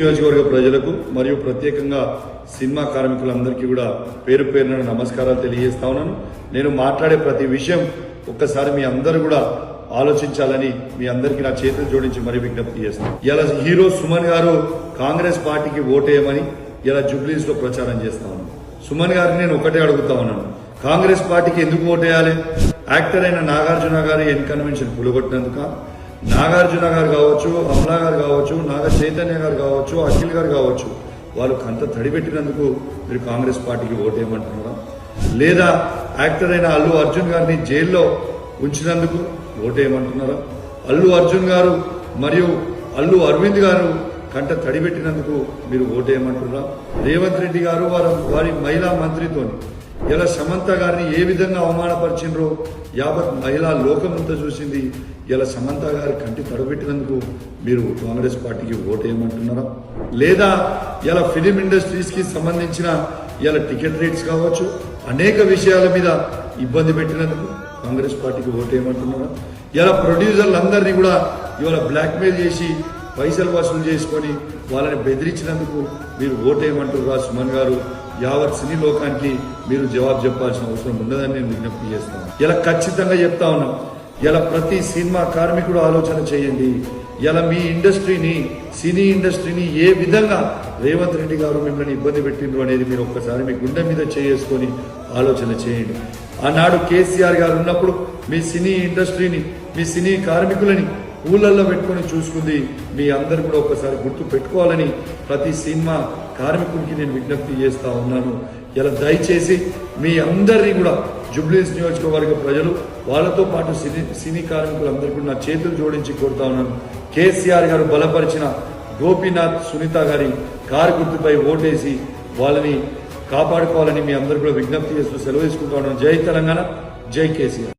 నియోజకవర్గ ప్రజలకు మరియు ప్రత్యేకంగా సినిమా కార్మికులందరికీ కూడా పేరు పేరున నమస్కారాలు తెలియజేస్తా ఉన్నాను. నేను మాట్లాడే ప్రతి విషయం ఒక్కసారి మీ అందరూ కూడా ఆలోచించాలని మీ అందరికీ నా చేతులు జోడించి మరీ విజ్ఞప్తి చేస్తాను. ఇలా హీరో సుమన్ గారు కాంగ్రెస్ పార్టీకి ఓటేయమని ఇలా జూబ్లీస్లో ప్రచారం చేస్తా ఉన్నాను. సుమన్ గారిని నేను ఒకటే అడుగుతా ఉన్నాను. కాంగ్రెస్ పార్టీకి ఎందుకు ఓటేయాలి? యాక్టర్ అయిన నాగార్జున గారి ఎన్ కన్వెన్షన్ పులగొట్టినందుక? నాగార్జున గారు కావచ్చు అమలా గారు కావచ్చు నాగ చైతన్య గారు కావచ్చు అఖిల్ గారు కావచ్చు వాళ్ళు కంట తడిపెట్టినందుకు మీరు కాంగ్రెస్ పార్టీకి ఓటేయమంటున్నారా? లేదా యాక్టర్ అయిన అల్లు అర్జున్ గారిని జైల్లో ఉంచినందుకు ఓటేయమంటున్నారా? అల్లు అర్జున్ గారు మరియు అల్లు అరవింద్ గారు కంట తడిపెట్టినందుకు మీరు ఓటేయమంటున్నారా? రేవంత్ రెడ్డి గారు వారి వారి మహిళా మంత్రితోని ఇలా సమంత గారిని ఏ విధంగా అవమానపరిచిండ్రో యావత్ మహిళా లోకమంతా చూసింది. ఇలా సమంత గారి కంటి తడబెట్టినందుకు మీరు కాంగ్రెస్ పార్టీకి ఓటేయమంటున్నారా? లేదా ఇలా ఫిలిం ఇండస్ట్రీస్కి సంబంధించిన ఇలా టికెట్ రేట్స్ కావచ్చు అనేక విషయాల మీద ఇబ్బంది పెట్టినందుకు కాంగ్రెస్ పార్టీకి ఓటేయమంటున్నారా? ఇలా ప్రొడ్యూసర్లందరినీ కూడా ఇవాళ బ్లాక్మెయిల్ చేసి పైసలు వసూలు చేసుకొని వాళ్ళని బెదిరించినందుకు మీరు ఓటేయమంటున్నారా సుమన్ గారు? యావత్ సినీ లోకానికి మీరు జవాబు చెప్పాల్సిన అవసరం ఉండదని నేను విజ్ఞప్తి చేస్తాను ఇలా ఖచ్చితంగా చెప్తా ఉన్నాం. ఇలా ప్రతి సినిమా కార్మికుడు ఆలోచన చేయండి. ఇలా మీ ఇండస్ట్రీని సినీ ఇండస్ట్రీని ఏ విధంగా రేవంత్ రెడ్డి గారు మిమ్మల్ని ఇబ్బంది పెట్టిండ్రు అనేది మీరు ఒక్కసారి మీ గుండె మీద చేసుకొని ఆలోచన చేయండి. ఆనాడు కేసీఆర్ గారు ఉన్నప్పుడు మీ సినీ ఇండస్ట్రీని మీ సినీ కార్మికులని ఊళ్ళల్లో పెట్టుకొని చూసుకుంది. మీ అందరు కూడా ఒకసారి గుర్తు పెట్టుకోవాలని ప్రతి సినిమా కార్మికుడికి నేను విజ్ఞప్తి చేస్తా ఉన్నాను. ఇలా దయచేసి మీ అందరినీ కూడా జుబ్లీస్ నియోజకవర్గ ప్రజలు వాళ్ళతో పాటు సినీ సినీ కార్మికులందరికీ కూడా నా చేతులు జోడించి కోరుతా ఉన్నాను. కేసీఆర్ గారు బలపరిచిన గోపీనాథ్ సునీత గారి కారు గుర్తుపై ఓటేసి వాళ్ళని కాపాడుకోవాలని మీ అందరూ కూడా విజ్ఞప్తి చేస్తూ సెలవు తీసుకుంటా ఉన్నాను. జై తెలంగాణ జై కేసీఆర్.